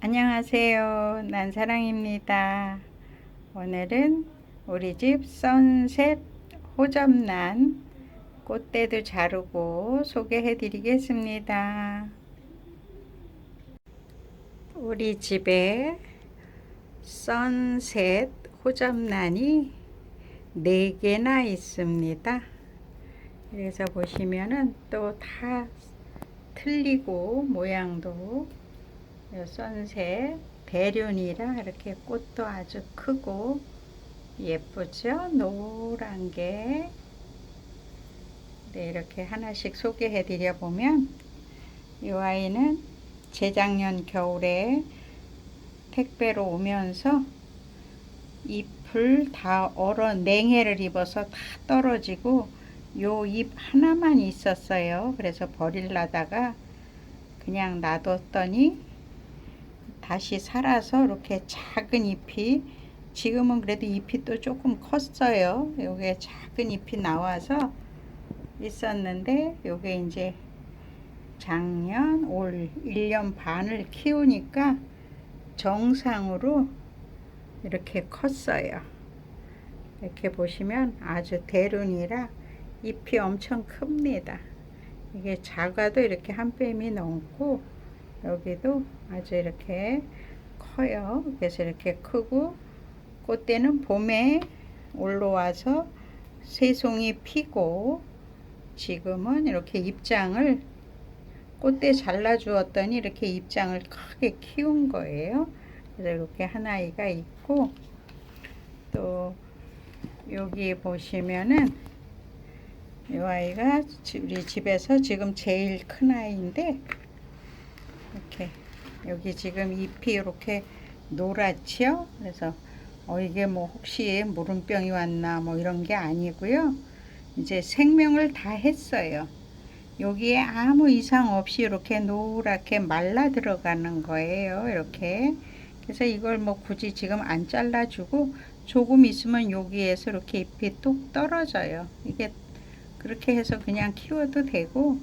안녕하세요. 난사랑입니다. 오늘은 우리 집 선셋 호접란 꽃대도 자르고 소개해 드리겠습니다. 우리 집에 선셋 호접란이 4개나 있습니다. 그래서 보시면은 또 다 틀리고 모양도 요 선셋 대륜이라 이렇게 꽃도 아주 크고 예쁘죠? 노란 게 네, 이렇게 하나씩 소개해 드려 보면 이 아이는 재작년 겨울에 택배로 오면서 잎을 다 얼어 냉해를 입어서 다 떨어지고 요 잎 하나만 있었어요. 그래서 버릴라다가 그냥 놔뒀더니 다시 살아서 이렇게 작은 잎이 지금은 그래도 잎이 또 조금 컸어요. 요게 작은 잎이 나와서 있었는데 요게 이제 작년 올 1년 반을 키우니까 정상으로 이렇게 컸어요. 이렇게 보시면 아주 대륜이라 잎이 엄청 큽니다. 이게 작아도 이렇게 한 뺨이 넘고 여기도 아주 이렇게 커요. 그래서 이렇게 크고 꽃대는 봄에 올라와서 새송이 피고 지금은 이렇게 입장을 꽃대 잘라 주었더니 이렇게 입장을 크게 키운 거예요. 그래서 이렇게 하나이가 있고 또 여기 보시면은 이 아이가 우리 집에서 지금 제일 큰 아이인데 여기 지금 잎이 이렇게 노랗지요. 그래서 어 이게 뭐 혹시 무름병이 왔나 뭐 이런 게 아니고요. 이제 생명을 다 했어요. 여기에 아무 이상 없이 이렇게 노랗게 말라 들어가는 거예요. 이렇게. 그래서 이걸 뭐 굳이 지금 안 잘라주고 조금 있으면 여기에서 이렇게 잎이 뚝 떨어져요. 이게 그렇게 해서 그냥 키워도 되고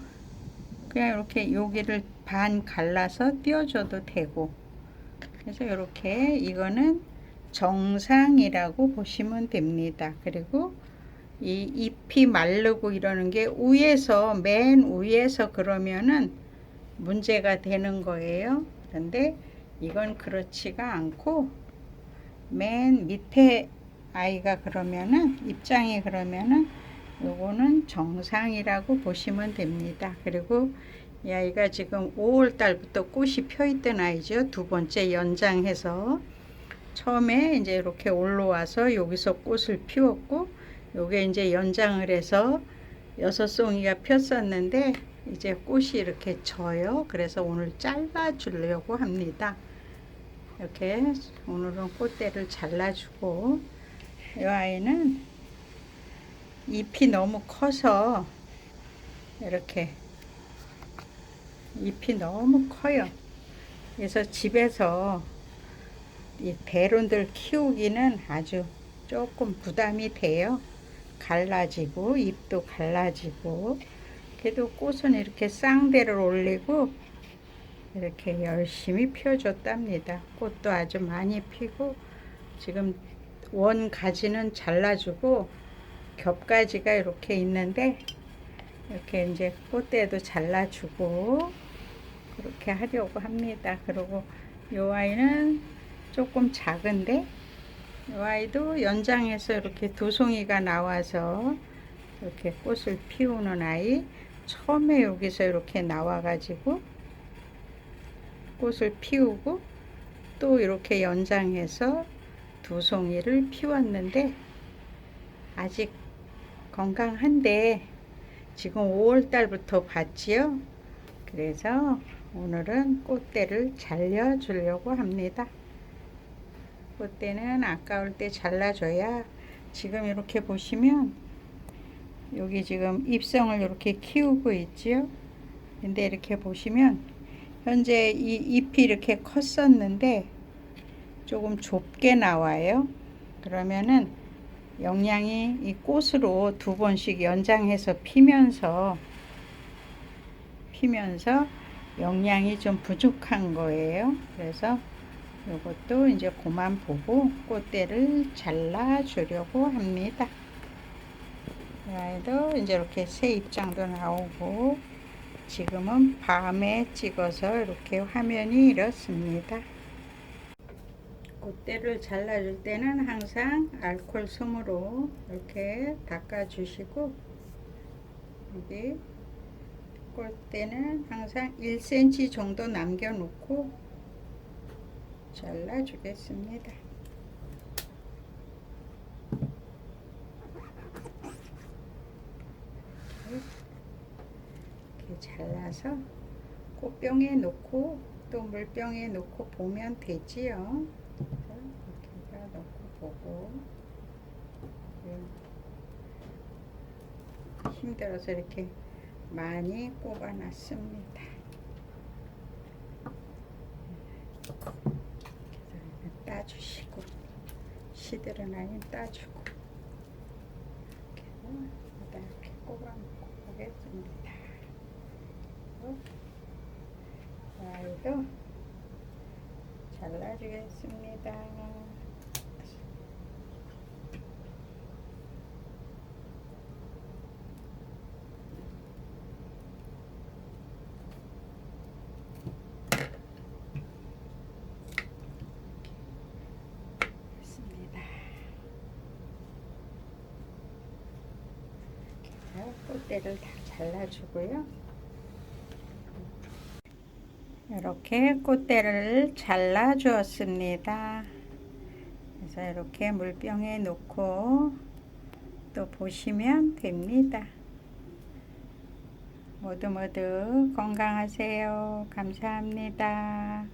그냥 이렇게 여기를 반 갈라서 띄워줘도 되고 그래서 이렇게 이거는 정상이라고 보시면 됩니다. 그리고 이 잎이 마르고 이러는 게 위에서 맨 위에서 그러면은 문제가 되는 거예요. 그런데 이건 그렇지가 않고 맨 밑에 아이가 그러면은 입장이 그러면은 요거는 정상이라고 보시면 됩니다. 그리고 이 아이가 지금 5월 달부터 꽃이 펴 있던 아이죠. 두 번째 연장해서 처음에 이제 이렇게 올라와서 여기서 꽃을 피웠고 요게 이제 연장을 해서 여섯 송이가 폈었는데 이제 꽃이 이렇게 져요. 그래서 오늘 잘라 주려고 합니다. 이렇게 오늘은 꽃대를 잘라주고 이 아이는 잎이 너무 커서 이렇게 잎이 너무 커요. 그래서 집에서 이 대론들 키우기는 아주 조금 부담이 돼요. 갈라지고 잎도 갈라지고 그래도 꽃은 이렇게 쌍대를 올리고 이렇게 열심히 피워줬답니다. 꽃도 아주 많이 피고 지금 원 가지는 잘라주고 겹가지가 이렇게 있는데 이렇게 이제 꽃대도 잘라주고 그렇게 하려고 합니다. 그리고 이 아이는 조금 작은데 이 아이도 연장해서 이렇게 두 송이가 나와서 이렇게 꽃을 피우는 아이 처음에 여기서 이렇게 나와가지고 꽃을 피우고 또 이렇게 연장해서 두 송이를 피웠는데 아직 건강한데 지금 5월 달부터 봤지요. 그래서 오늘은 꽃대를 잘려 주려고 합니다. 꽃대는 아까울 때 잘라줘야 지금 이렇게 보시면 여기 지금 잎성을 이렇게 키우고 있지요. 근데 이렇게 보시면 현재 이 잎이 이렇게 컸었는데 조금 좁게 나와요. 그러면은 영양이 이 꽃으로 두 번씩 연장해서 피면서 피면서 영양이 좀 부족한 거예요. 그래서 이것도 이제 그만 보고 꽃대를 잘라 주려고 합니다. 얘도 이제 이렇게 새 입장도 나오고 지금은 밤에 찍어서 이렇게 화면이 이렇습니다. 꽃대를 잘라줄 때는 항상 알콜 솜으로 이렇게 닦아주시고 여기 꽃대는 항상 1cm 정도 남겨놓고 잘라주겠습니다. 이렇게 잘라서 꽃병에 놓고 또 물병에 놓고 보면 되지요. 이렇게 넣고 보고 힘들어서 이렇게 많이 꼽아놨습니다. 따주시고 시들은 아닌 따주고 이렇게 이렇게 꼽아놓고 보겠습니다. 자, 이거 잘라주겠습니다. 됐습니다. 자, 꽃대를 다 잘라주고요. 이렇게 꽃대를 잘라 주었습니다. 그래서 이렇게 물병에 놓고 또 보시면 됩니다. 모두 모두 건강하세요. 감사합니다.